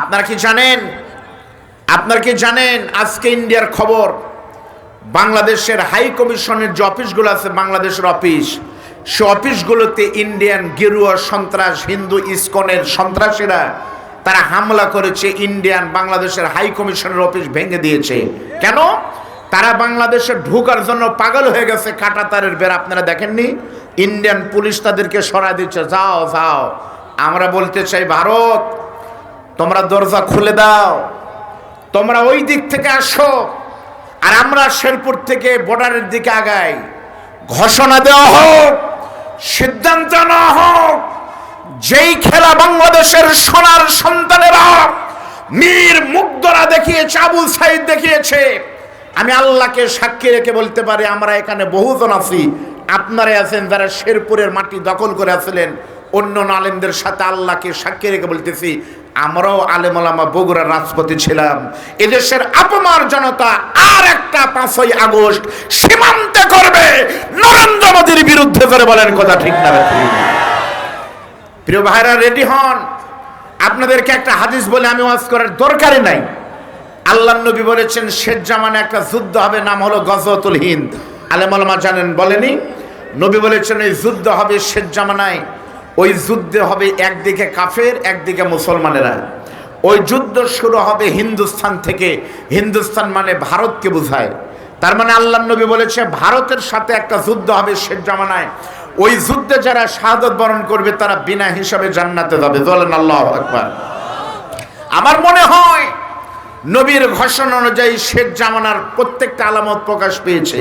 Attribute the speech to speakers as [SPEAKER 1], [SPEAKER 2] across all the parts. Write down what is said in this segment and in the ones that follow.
[SPEAKER 1] আপনারা কি জানেন? আপনারা কি জানেন? আজকে ইন্ডিয়ার খবর, বাংলাদেশের হাই কমিশনের যে অফিসগুলো আছে, বাংলাদেশের অফিস, সে অফিসগুলোতে ইন্ডিয়ান গেরুয়া সন্ত্রাস, হিন্দু, ইসকনের সন্ত্রাসীরা, তারা হামলা করেছে, ইন্ডিয়ান বাংলাদেশের হাই কমিশনের অফিস ভেঙে দিয়েছে। কেন? তারা বাংলাদেশে ঢোকার জন্য পাগল হয়ে গেছে কাটা তারের বের আপনারা দেখেননি? ইন্ডিয়ান পুলিশ তাদেরকে সরা দিচ্ছে, যাও যাও, আমরা বলতে চাই ভারত তোমরা দরজা খুলে দাও। তোমরা ওই দিক থেকে আসো। আর আমরা শেরপুর থেকে বর্ডারের দিকে আগাই। ঘোষণা দেওয়া হোক, সিদ্ধান্ত নেওয়া হোক, যেই খেলা বাংলাদেশের সোনার সন্তানেরা মীর মুগ্ধরা দেখিয়েছে আবুল সাইদ দেখিয়েছে, আমি আল্লাহকে সাক্ষী রেখে বলতে পারি, আমরা এখানে বহুজন আছি। আপনারাই আছেন যারা শেরপুরের মাটি দখল করে আছিলেন। অন্য আলেমদের সাথে আল্লাহকে সাক্ষী রেখে বলতেছি, আমরাও আলেমলামা বগুড়ার রাজপতি ছিলাম। এদেশের আপমার জনতা আর একটা পাঁচই আগস্ট সীমান্তে করবে। নরেন্দ্র মোদীর বিরুদ্ধে করে বলেন কথা ঠিক না প্রিয় ভাইরা রেডি হন? আপনাদেরকে একটা হাদিস বলে আমি ওয়াজ করার দরকারই নাই। আল্লাহ নবী বলেছেন, শেষ জামানে একটা যুদ্ধ হবে, নাম হলো গজতুল হিন্দ। আলেমলমা জানেন, বলেনি? নবী বলেছেন, এই যুদ্ধ হবে শেষ জামানায়। ওই যুদ্ধে হবে একদিকে কাফের, একদিকে মুসলমানেরা। ওই যুদ্ধ শুরু হবে হিন্দুস্তান থেকে। হিন্দুস্তান মানে ভারতকে বোঝায়। তার মানে আল্লাহ নবী বলেছে, ভারতের সাথে একটা যুদ্ধ হবে শেষ জামানায়। ওই যুদ্ধে যারা শাহাদত বরণ করবে, তারা বিনা হিসাবে জান্নাতে যাবে। বলেন আল্লাহ আকবার। আমার মনে হয়, নবীর ঘোষণা অনুযায়ী শেখ জামানার প্রত্যেকটা আলামত প্রকাশ পেয়েছে।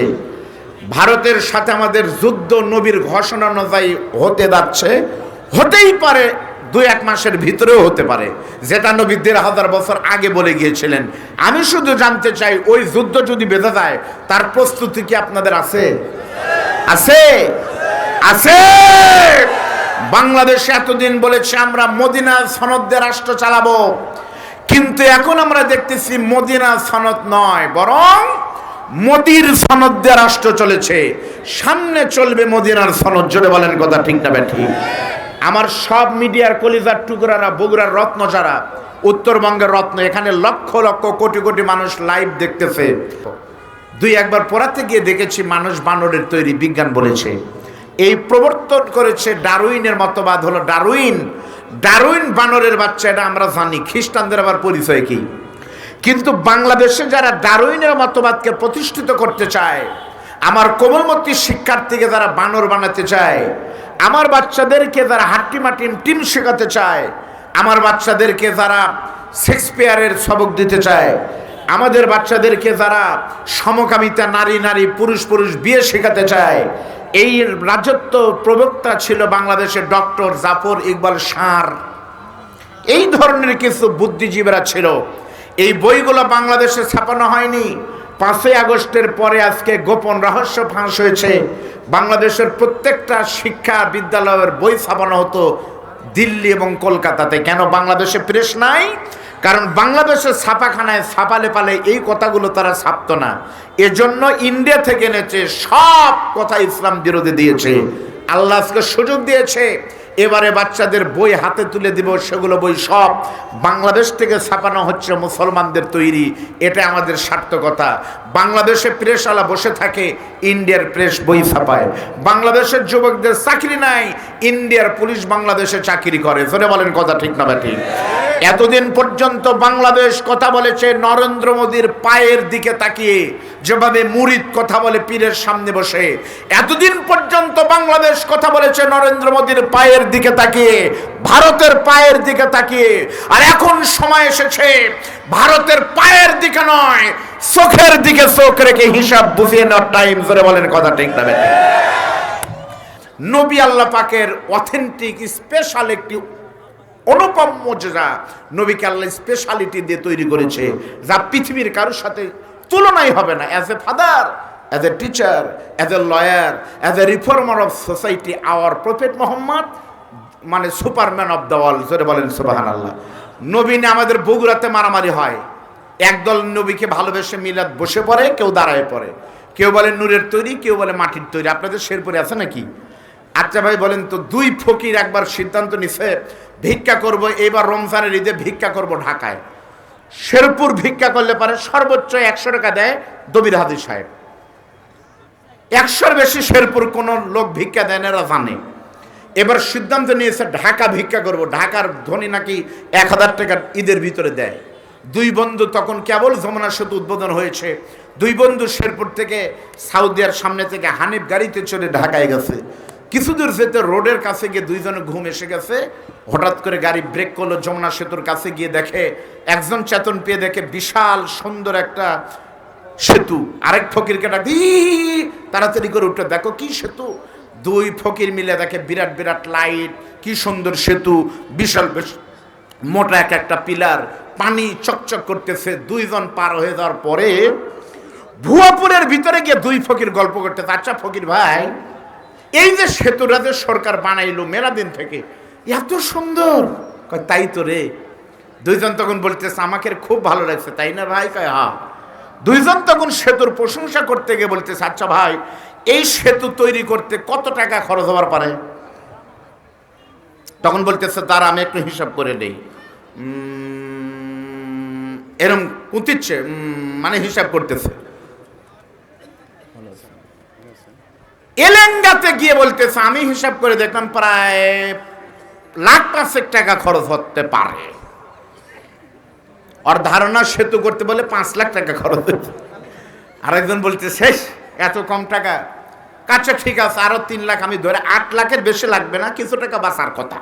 [SPEAKER 1] ভারতের সাথে আমাদের যুদ্ধ নবীর ঘোষণা অনুযায়ী হতে যাচ্ছে। হতেই পারে, দু এক মাসের ভিতরেও হতে পারে। যেটা নবী দেড় হাজার বছর আগে বলে গিয়েছিলেন, আমি শুধু জানতে চাই, ওই যুদ্ধ যদি বেঁধে যায় তার প্রস্তুতি কি আপনাদের আছে? আছে। আছে। বাংলাদেশে এতদিন বলেছে, আমরা মদিনা সনদদের রাষ্ট্র চালাবো। কিন্তু এখন আমরা দেখতেছি মদিনা সনদ নয়, বরং মোদির সনদ দিয়ে রাষ্ট্র চলেছে। সামনে চলবে মদিনার সনদ, জোরে বলেন কথা ঠিক না ঠিক। আমার সব মিডিয়ার কলিজার টুকরারা, বগুড়ার রত্ন যারা উত্তরবঙ্গের রত্ন, এখানে লক্ষ লক্ষ কোটি কোটি মানুষ লাইভ দেখতেছে। দুই একবার পড়াতে গিয়ে দেখেছি মানুষ বানরের তৈরি বিজ্ঞান বলেছে। এই প্রবর্তন করেছে ডারুইনের মতবাদ হলো ডারুইন ডারুইন বানরের বাচ্চা, এটা আমরা জানি, খ্রিস্টানদের আবার পরিচয় কি? কিন্তু বাংলাদেশে যারা ডারুইনের মতবাদকে প্রতিষ্ঠিত করতে চায়, আমার কোমলমতি শিক্ষার্থীকে যারা বানর বানাতে চায় আমার বাচ্চাদেরকে যারা হাট্টি টিম শেখাতে চায়, আমার বাচ্চাদেরকে যারা শেক্সপিয়ারের সবক দিতে চায়, আমাদের বাচ্চাদেরকে যারা সমকামিতা নারী নারী, পুরুষ পুরুষ বিয়ে শেখাতে চায়, এই রাজত্ব প্রবক্তা ছিল বাংলাদেশের ডক্টর জাফর ইকবাল সার। এই ধরনের কিছু বুদ্ধিজীবীরা ছিল। এই বইগুলো বাংলাদেশে ছাপানো হয়নি। পাঁচই আগস্টের পরে আজকে গোপন রহস্য ফাঁস হয়েছে। বাংলাদেশের প্রত্যেকটা শিক্ষা বিদ্যালয়ের বই ছাপানো হতো দিল্লি এবং কলকাতাতে। কেন বাংলাদেশে প্রেস নাই? কারণ বাংলাদেশের ছাপাখানায় ছাপালে পালে এই কথাগুলো তারা ছাপতো না। এজন্য ইন্ডিয়া থেকে এনেছে সব কথা ইসলাম বিরোধী দিয়েছে। আল্লাহ আজকে সুযোগ দিয়েছে এবারে বাচ্চাদের বই হাতে তুলে দিব, সেগুলো বই সব বাংলাদেশ থেকে ছাপানো হচ্ছে, মুসলমানদের তৈরি। এটা আমাদের সার্থকতা। বাংলাদেশে প্রেসওয়ালা বসে থাকে, ইন্ডিয়ার প্রেস বই ছাপায়। বাংলাদেশের যুবকদের চাকরি নাই, ইন্ডিয়ার পুলিশ বাংলাদেশে চাকরি করে। জোরে বলেন কথা ঠিক না ব্যাটি ঠিক? এতদিন পর্যন্ত বাংলাদেশ কথা বলেছে, নরেন্দ্র মোদীর পায়ের দিকে তাকিয়ে, যেভাবে মুরিদ কথা বলে পীরের সামনে বসে। এতদিন পর্যন্ত বাংলাদেশ কথা বলেছে, নরেন্দ্র মোদীর পায়ের দিকে তাকিয়ে, ভারতের পায়ের দিকে তাকিয়ে। আর এখন সময় এসেছে, ভারতের পায়ের দিকে নয়, চোখের দিকে চোখ রেখে হিসাব বুঝিয়ে নেওয়ার টাইম ধরে বলেন কথা ঠিক না নবী আল্লাহ পাকের অথেন্টিক স্পেশাল একটি অনুপম মর্যাদা নবীকে আল্লাহ স্পেশালিটি দিয়ে তৈরি করেছে যা পৃথিবীর কারোর সাথে তুলনাই হবে না। As a father as a teacher as a lawyer as a reformer of society our prophet Muhammad মানে সুপারম্যান অফ দ্য ওয়ার্ল্ড জোরে বলেন সুবাহান আল্লাহ নবী নিয়ে আমাদের বগুড়াতে মারামারি হয়। একদল নবীকে ভালোবেসে মিলাদ বসে পড়ে কেউ দাঁড়ায় পড়ে। কেউ বলে নূরের তৈরি কেউ বলে মাটির তৈরি। আপনাদের শেরপুরে আছে নাকি? আচ্ছা ভাই বলেন তো দুই ফকির একবার সিদ্ধান্ত নিছে ভিক্ষা করব, এবার রমজানের ঈদে ভিক্ষা করব ঢাকায়। শেরপুর ভিক্ষা করলে পারে সর্বোচ্চ একশো টাকা দেয় দবির হাদি সাহেব। একশোর বেশি শেরপুর কোনো লোক ভিক্ষা দেয় না জানে। এবার সিদ্ধান্ত নিয়েছে ঢাকা ভিক্ষা করব, ঢাকার ধনী নাকি এক হাজার টাকার ঈদের ভিতরে দেয়। দুই বন্ধু তখন কেবল যমুনা সেতু উদ্বোধন হয়েছে। দুই বন্ধু শেরপুর থেকে সাউদিয়ার সামনে থেকে হানিফ গাড়িতে চড়ে ঢাকায় গেছে। কিছু দূর যেতে রোডের কাছে গিয়ে দুইজনে ঘুম এসে গেছে। হঠাৎ করে গাড়ি ব্রেক করল যমুনা সেতুর কাছে গিয়ে দেখে একজন চেতন পেয়ে দেখে বিশাল সুন্দর একটা সেতু। আরেক ফকিরকে ডাক "ই, তাড়াতাড়ি করে উঠে দেখো কি সেতু। দুই ফকির মিলে দেখে বিরাট বিরাট লাইট কি সুন্দর সেতু বিশাল বেশ মোটা এক একটা পিলার পানি চকচক করতেছে। দুইজন পার হয়ে যাওয়ার পরে ভুয়াপুরের ভিতরে গিয়ে দুই ফকির গল্প করতেছে আচ্ছা ফকির ভাই এই যে সেতুটা যে সরকার বানাইলো মেলা দিন থেকে, এত সুন্দর। তাই তো রে। দুইজন তখন বলতেছে, আমাকে খুব ভালো লাগছে। তাই না ভাই? কয় হা দুইজন তখন সেতুর প্রশংসা করতে গিয়ে বলতেছে আচ্ছা ভাই, এই সেতু তৈরি করতে কত টাকা খরচ হওয়ার পারে? তখন বলতেছে তার আমি একটু হিসাব করে নেই। এরম কুতিচ্ছে মানে হিসাব করতেছে। এলেঙ্গাতে গিয়ে বলতেছে, আমি হিসাব করে দেখলাম প্রায় লাখ পাঁচেক টাকা খরচ হতে পারে। ওর ধারণা সেতু করতে বলে পাঁচ লাখ টাকা খরচ হচ্ছে আরেকজন বলতে শেষ, এত কম টাকা? কাছে ঠিক আছে, আরও তিন লাখ, আমি ধরে আট লাখের বেশি লাগবে না, কিছু টাকা বাঁচার কথা।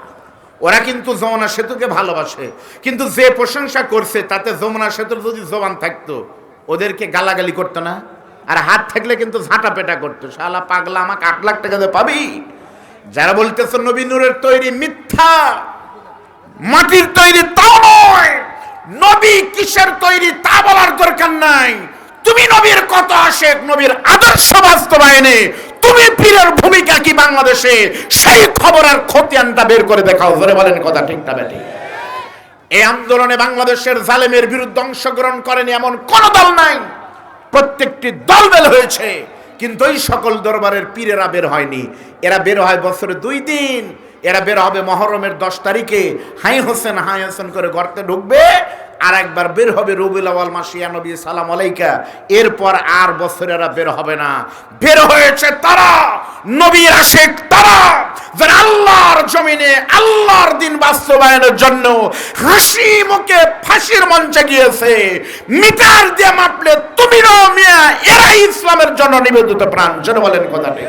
[SPEAKER 1] ওরা কিন্তু যমুনা সেতুকে ভালোবাসে। কিন্তু যে প্রশংসা করছে, তাতে যমুনা সেতুর যদি জবান থাকতো, ওদেরকে গালাগালি করতো না? আর হাত থাকলে কিন্তু ঝাঁটা পেটা করতো। শালা পাগলা আমাকে আট লাখ টাকা দিয়ে পাবি। যারা বলতেছে নবী নূরের তৈরি মিথ্যা, মাটির তৈরি তাও নয়। নবী কিসের তৈরি তা বলার দরকার নাই। তুমি নবীর কত আশেক, নবীর আদর্শ বাস্তবায়নে তুমি পীরের ভূমিকা কি বাংলাদেশে? সেই খবর আর খতিয়ানটা বের করে দেখাও। ধরে বলেন কথা ঠিকটা বেটি এই আন্দোলনে বাংলাদেশের জালেমের বিরুদ্ধে অংশগ্রহণ করেনি এমন কোন দল নাই। প্রত্যেকটি দল বেল হয়েছে। কিন্তু ওই সকল দরবারের পীরেরা বের হয়নি। এরা বের হয় বছরে দুই দিন। এরা বের হবে মহরমের দশ তারিখে। হাই হোসেন হাই হোসেন করে গর্তে ঢুকবে। আর একবার বের হবে রবিল সালাম আলাইকা। এরপর আর বছর এরা বের হবে না। বের হয়েছে তারা। নবীর আশেক তারা, যারা আল্লাহর জমিনে আল্লাহর দিন বাস্তবায়নের জন্য হাসি মুখে ফাঁসির মঞ্চে গিয়েছে, মিটার দিয়ে মাপলে তুমি মিয়া, এরাই ইসলামের জন্য নিবেদিত প্রাণ। যেন বলেন কথাটি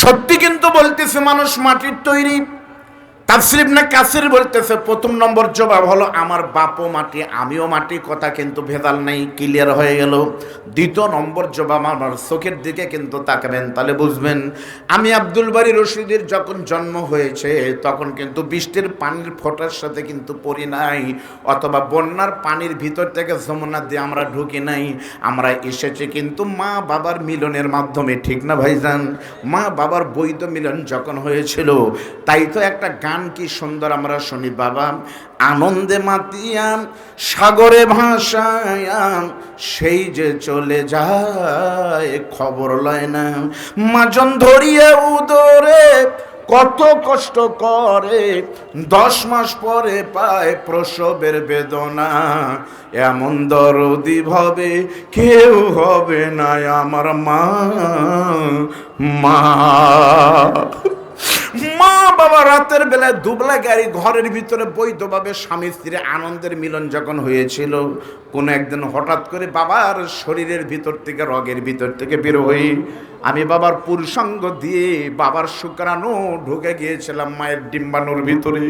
[SPEAKER 1] সত্যি কিন্তু বলতেছে মানুষ মাটির তৈরি। তাফসির না কাসির বলতেছে, প্রথম নম্বর জবাব হলো, আমার বাপও মাটি, আমিও মাটি, কথা কিন্তু ভেদাল নেই ক্লিয়ার হয়ে গেল। দ্বিতীয় নম্বর জবাব আমার চোখের দিকে কিন্তু তাকাবেন, তাহলে বুঝবেন, আমি আব্দুল বাড়ি রশিদের যখন জন্ম হয়েছে, তখন কিন্তু বৃষ্টির পানির ফোটার সাথে কিন্তু পড়ি নাই, অথবা বন্যার পানির ভিতর থেকে যমুনা দিয়ে আমরা ঢুকি নাই। আমরা এসেছি কিন্তু মা বাবার মিলনের মাধ্যমে, ঠিক না ভাইজান? মা বাবার বৈধ মিলন যখন হয়েছিল, তাই তো একটা গান কি সুন্দর আমরা শুনি, বাবা। আনন্দে মাতিয়াম সাগরে ভাসায়াম সেই যে চলে যায়, খবর লয় না। মাজন ধরিয়ে উদরে, কত কষ্ট করে, দশ মাস পরে পায় প্রসবের বেদনা। এমন দরদি ভাবে কেউ হবে না আমার মা। মা মা বাবা রাতের বেলায় দুবলা গাড়ি ঘরের ভিতরে বৈধভাবে স্বামী স্ত্রী আনন্দের মিলন যখন হয়েছিল। কোনো একদিন হঠাৎ করে বাবার শরীরের ভিতর থেকে, রগের ভিতর থেকে বের হয়ে আমি বাবার পুরুষাঙ্গ দিয়ে বাবার শুক্রাণু ঢুকে গিয়েছিলাম মায়ের ডিম্বাণুর ভিতরে।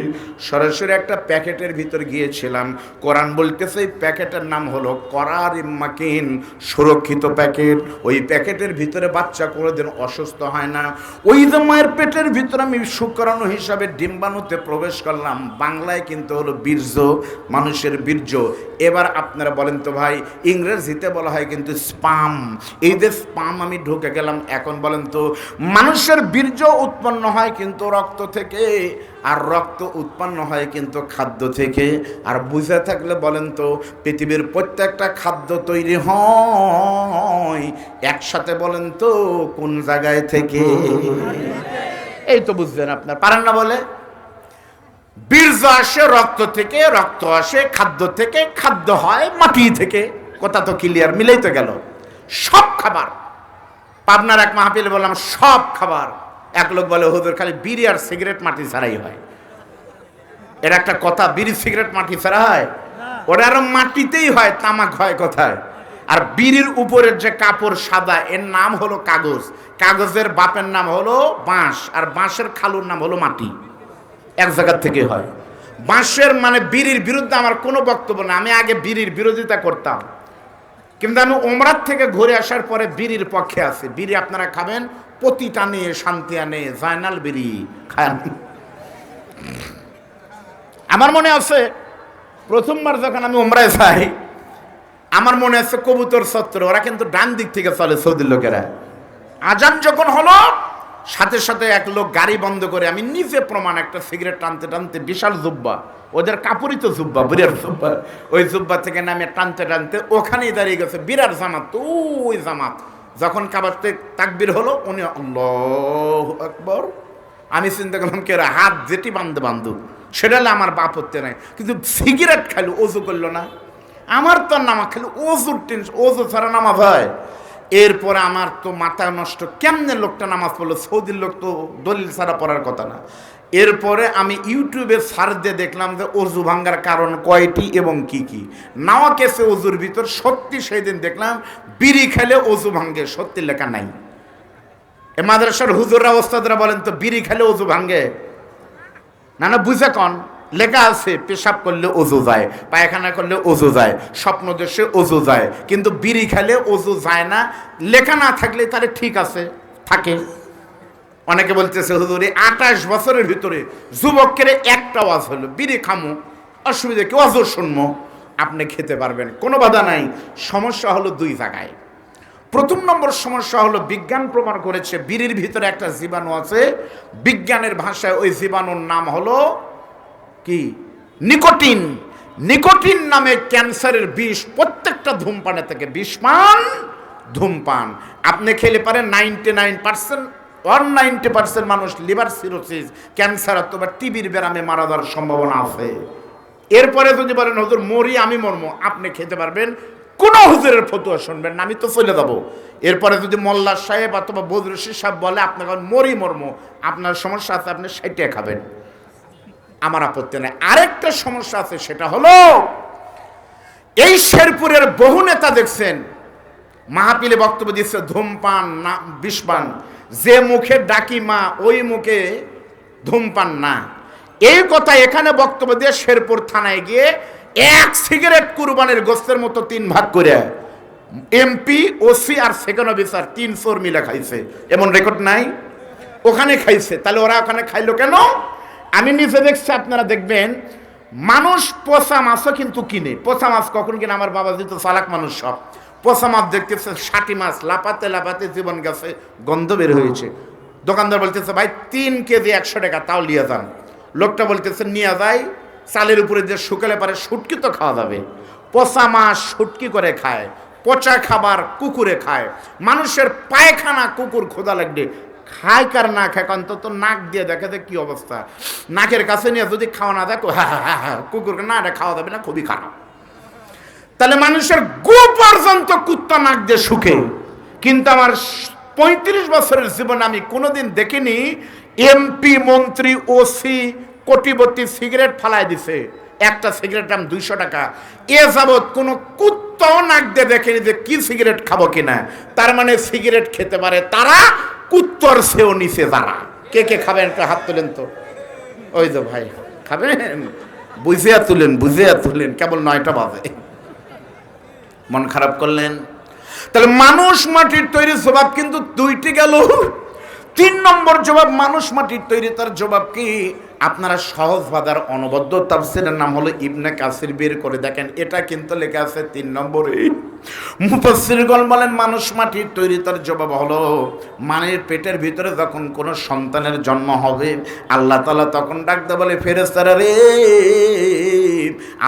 [SPEAKER 1] সরাসরি একটা প্যাকেটের ভিতর গিয়েছিলাম। কোরআন বলতেছে, এই প্যাকেটের নাম হলো করার ইম্মাকিন, সুরক্ষিত প্যাকেট। ওই প্যাকেটের ভিতরে বাচ্চা কোনোদিন অসুস্থ হয় না। ওই যে মায়ের পেটের ভিতরে আমি শুক্রাণু হিসাবে ডিম্বাণুতে প্রবেশ করলাম। বাংলায় কিন্তু হলো বীর্য, মানুষের বীর্য। এবার আপনারা বলেন তো ভাই, ইংরেজিতে বলা হয় কিন্তু স্পাম। এই যে স্পাম আমি ঢুকে গেলাম এখন বলেন তো, মানুষের বীর্য উৎপন্ন হয় কিন্তু রক্ত থেকে, আর রক্ত উৎপন্ন হয় কিন্তু খাদ্য থেকে। আর বুঝে থাকলে বলেন তো, পৃথিবীর প্রত্যেকটা খাদ্য তৈরি হয় একসাথে বলেন তো, কোন জায়গায় থেকে? এই তো বুঝলেন আপনার, পারেন না বলে? বীর্য আসে রক্ত থেকে, রক্ত আসে খাদ্য থেকে, খাদ্য হয় মাটি থেকে। কথা তো ক্লিয়ার মিলেই তো গেল। সব খাবার পাবনার এক মাহফিলে বললাম, সব খাবার। এক লোক বলে, হুজুর, খালি বিড়ি আর সিগারেট মাটি ছাড়াই হয়। এর একটা কথা, বিড়ি, সিগারেট মাটি ছাড়া হয়? ওটা আরও মাটিতেই হয়, তামাক হয় কোথায়? আর বিড়ির উপরের যে কাপড় সাদা, এর নাম হলো কাগজ। কাগজের বাপের নাম হলো বাঁশ, আর বাঁশের খালুর নাম হলো মাটি। এক জায়গার থেকে হয়। বাঁশের মানে বিড়ির বিরুদ্ধে আমার কোনো বক্তব্য না আমি আগে বিড়ির বিরোধিতা করতাম। কিন্তু আমি ওমরাত থেকে ঘুরে আসার পরে বিড়ির পক্ষে আছি। বিড়ি আপনারা খাবেন প্রতি টানে শান্তি আনে, জায়নাল বিড়ি খান। আমার মনে আছে, প্রথমবার যখন আমি ওমরায় যাই, আমার মনে আছে কবুতর সত্র ওরা কিন্তু ডান দিক থেকে চলে সৌদির লোকেরা। আজান যখন হলো সাথে সাথে এক লোক গাড়ি বন্ধ করে আমি নিজে প্রমাণ একটা সিগারেট টানতে টানতে বিশাল জুব্বা, ওদের কাপড়ই তো জুব্বা বিরাট জুব্বা, ওই জুব্বা থেকে নামে টানতে টানতে ওখানেই দাঁড়িয়ে গেছে বিরাট জামাত, ওই জামাত। যখন কাবাতে তাকবির হলো, উনি আল্লাহ আমি চিন্তা করলাম, কে হাত যেটি বান্ধে, বান্ধু। সেটা হলে আমার বাপ হতে নাই। কিন্তু সিগারেট খাইলো অজু করল না। আমার তো নামা খালি অজুর টেনশন অজু ছাড়া নামাজ হয়। এরপরে আমার তো মাথা নষ্ট। কেমনে লোকটা নামাজ পড়ল? সৌদির লোক তো দলিল ছাড়া পড়ার কথা না। এরপরে আমি ইউটিউবে সার্চ দিয়ে দেখলাম যে অজু ভাঙ্গার কারণ কয়টি এবং কি কি। নাওয়া কেসে অজুর ভিতর সত্যি সেই দিন দেখলাম বিড়ি খেলে অজু ভাঙ্গে, সত্যি লেখা নাই। এ মাদ্রাসার হুজুররা, ওস্তাদরা বলেন তো, বিড়ি খেলে অজু ভাঙ্গে? না না, বুঝে কন। লেখা আছে, পেশাব করলে অজু যায়, পায়খানা করলে অজু যায়, স্বপ্ন দেশে অজু যায়, কিন্তু বিড়ি খেলে অজু যায় না, লেখা না থাকলে তাহলে ঠিক আছে, থাকে। অনেকে বলতেছে, হুজুরি, আঠাশ বছরের ভিতরে যুবকের একটা ওয়াজ হলো, বিড়ি খামো, অসুবিধা কি, অজর শুনব, আপনি খেতে পারবেন। কোনো বাধা নাই, সমস্যা হলো দুই জায়গায়। প্রথম নম্বর সমস্যা হলো, বিজ্ঞান প্রমাণ করেছে, বিড়ির ভিতরে একটা জীবাণু আছে, বিজ্ঞানের ভাষায় ওই জীবাণুর নাম হলো কি? নিকোটিন। নিকোটিন নামে ক্যান্সারের বিষ, প্রত্যেকটা ধূমপানে থেকে বিষমান ধূমপান। আপনি খেলে পারেন ninety nine percent, one ninety percent মানুষ লিভার সিরোসিস, ক্যান্সার অথবা টিবির ব্যারামে মারা যাওয়ার সম্ভাবনা আছে। এরপরে যদি বলেন, হুজুর, মরি, আমি মরমো আপনি খেতে পারবেন। কোনো হুজুরের ফতুয়া শুনবেন না, আমি তো চলে যাব। এরপরে যদি মোল্লা সাহেব অথবা বদরুশি সাহেব বলে, আপনাকে মরি মর্ম আপনার সমস্যা আছে, আপনি সেটাই খাবেন। আমার আপত্তি নেই। আরেকটা সমস্যা আছে, সেটা হলো এই শেরপুরের বহু নেতা দেখছেন মাহাপিলে বক্তব্য দিচ্ছে, ধূমপান, না, বিষপান। যে মুখে ডাকি মা, ওই মুখে ধূমপান না। এই কথা এখানে বক্তব্য দিয়ে শেরপুর থানায় গিয়ে এক সিগারেট কুরবানের গোস্তের মতো তিন ভাগ করে এমপি, ওসি আর সেকেন্ড অফিসার তিন ফোর মিলে খাইছে। এমন রেকর্ড নাই? ওখানে খাইছে। তাহলে ওরা ওখানে খাইলো কেন? আমি নিজে দেখছি আপনারা দেখবেন মানুষ পোষা মাছও কিন্তু কিনে। পোষা মাছ কখন কিনে? আমার বাবা যেহেতু চালাক মানুষ সব। পোষা মাছ দেখতেছে ষাটি মাছ লাপাতে লাপাতে জীবন গেছে গন্ধ বের হয়েছে। দোকানদার বলতেছে ভাই তিন কেজি একশো টাকা তাও নিয়ে যান। লোকটা বলতেছে নিয়ে যায় চালের উপরে যে শুকালে পারে শুটকি তো খাওয়া যাবে। পচা মাছ শুটকি করে খায় পচা খাবার কুকুরে খায়। মানুষের পায়খানা কুকুর খোদা লাগবে। খায় কার না খায়? অন্তত নাক দিয়ে দেখে যে কি অবস্থা। নাকের কাছে নিয়ে যদি খাওয়া না হ্যাঁ কুকুরকে না এটা খাওয়া যাবে না, খুবই খারাপ। তাহলে মানুষের গু পর্যন্ত কুত্তা নাক দিয়ে সুখে কিন্তু আমার পঁয়ত্রিশ বছরের জীবনে আমি কোনোদিন দেখিনি, এমপি, মন্ত্রী, ওসি, কোটিপতি সিগারেট ফালায় দিছে। একটা সিগারেট দাম দুইশো টাকা। এ যাবৎ কোনো কুত্তাও নাক দিয়ে দেখেনি যে কি সিগারেট খাব কিনা। তার মানে সিগারেট খেতে পারে তারা, কুত্তর সেও নিচে যারা। কে কে খাবেন? একটা হাত তোলেন তো। ওই তো ভাই, খাবেন? বুঝিয়া তুলেন বুঝিয়া তুলেন। কেবল নয়টা বাজে। মন খারাপ করলেন। তাহলে মানুষ মাটির তৈরি জবাব কিন্তু দুইটি গেল। তিন নম্বর জবাব, মানুষ মাটির তৈরি তার জবাব কি? আপনারা সহজ বাদার অনবদ্য তাফসিরের নাম হলো ইবনে কাসির বের করে দেখেন। এটা কিন্তু লেখা আছে তিন নম্বরে। মুফাসসিরগণ বলেন, মানুষ মাটির তৈরি তার জবাব হলো, মানের পেটের ভিতরে যখন কোনো সন্তানের জন্ম হবে, আল্লাহ তাআলা তখন ডাকতে বলে ফেরেস্তারা রে,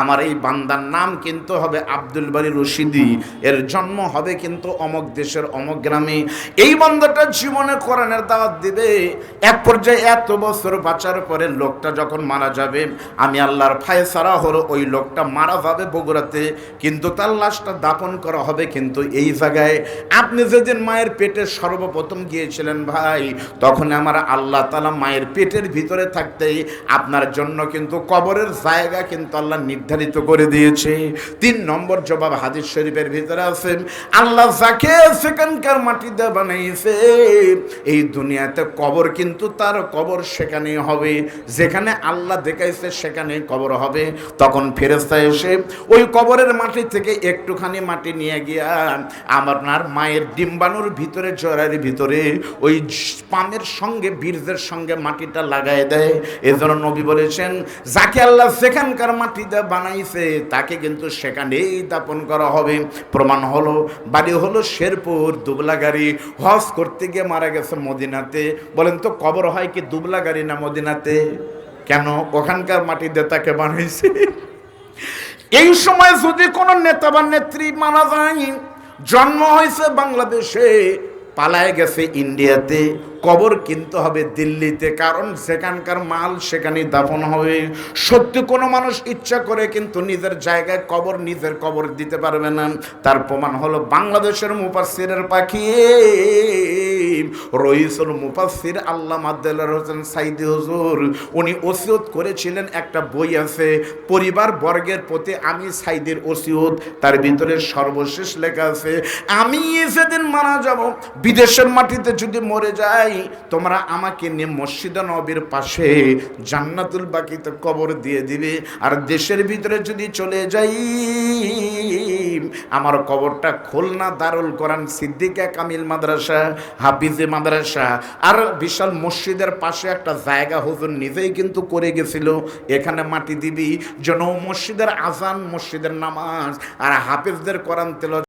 [SPEAKER 1] আমার এই বান্দার নাম কিন্তু হবে আব্দুল বাড়ি রশিদি। এর জন্ম হবে কিন্তু অমক দেশের অমক গ্রামে। এই বান্দাটা জীবনে কোরআনের দাওয়াত দিবে। এক পর্যায়ে এত বছর বাঁচার পরে লোকটা যখন মারা যাবে, আমি আল্লাহর ফায়সারা হলো ওই লোকটা মারা যাবে বগুড়াতে, কিন্তু তার লাশটা দাপন করা হবে কিন্তু এই জায়গায়। আপনি যেদিন মায়ের পেটে সর্বপ্রথম গিয়েছিলেন ভাই, তখন আমার আল্লাহ তালা মায়ের পেটের ভিতরে থাকতেই আপনার জন্য কিন্তু কবরের জায়গা কিন্তু আল্লাহ নির্ধারিত করে দিয়েছে। তিন নম্বর জবাব হাদিস শরীফের ভিতরে আছে, আল্লাহ যাকে সেখানকার মাটি মাটিতে বানাইছে এই দুনিয়াতে কবর কিন্তু তার কবর সেখানে হবে। যেখানে আল্লাহ দেখাইছে, সেখানে কবর হবে। তখন ফেরেস্তা এসে ওই কবরের মাটি থেকে একটুখানি মাটি নিয়ে গিয়া আপনার মায়ের ডিম্বাণুর ভিতরে জরার ভিতরে ওই পামের সঙ্গে বীর্যের সঙ্গে মাটিটা লাগাই দেয়। এজন্য নবী বলেছেন, যাকে আল্লাহ সেখানকার মাটিতে বানাইছে, তাকে কিন্তু সেখানেই দাপন করা হবে। প্রমাণ হলো, বাড়ি হলো শেরপুর দুবলাগাড়ি হজ করতে গিয়ে মারা গেছে মদিনাতে। বলেন তো, কবর হয় কি দুবলাগাড়ি না মদিনাতে? কেন ওখানকার মাটিতে তাকে বানাইছে এই সময় যদি কোনো নেতা বা নেত্রী মারা যায়, জন্ম হয়েছে বাংলাদেশে, পালায় গেছে ইন্ডিয়াতে, কবর কিনতে হবে দিল্লিতে, কারণ সেখানকার মাল সেখানে দাফন হবে। সত্যি কোনো মানুষ ইচ্ছা করে কিন্তু নিজের জায়গায় কবর নিজের কবর দিতে পারবে না। তার প্রমাণ হলো বাংলাদেশের মুপাসিরের পাখি। রইসুল মুপাসির আল্লাহ মাদ্দাল হোসেন সাইদি হুজুর, উনি ওসিয়ত করেছিলেন একটা বই আছে, পরিবার বর্গের প্রতি আমি সাইদের ওসিয়ত, তার ভিতরে সর্বশেষ লেখা আছে, আমি সেদিন মারা যাব, বিদেশের মাটিতে যদি মরে যাই, তোমরা আমাকে নিয়ে মসজিদ নবীর পাশে জান্নাতুল বাকিতে কবর দিয়ে দিবে, আর দেশের ভিতরে যদি চলে যাই, আমার কবরটা খুলনা দারুল কোরআন সিদ্দিকা কামিল মাদ্রাসা হাফিজে মাদ্রাসা, আর বিশাল মসজিদের পাশে একটা জায়গা হুজুর নিজেই কিন্তু করে গেছিল। এখানে মাটি দিবি, যেন মসজিদের আজান, মসজিদের নামাজ, আর হাফিজদের করান তেল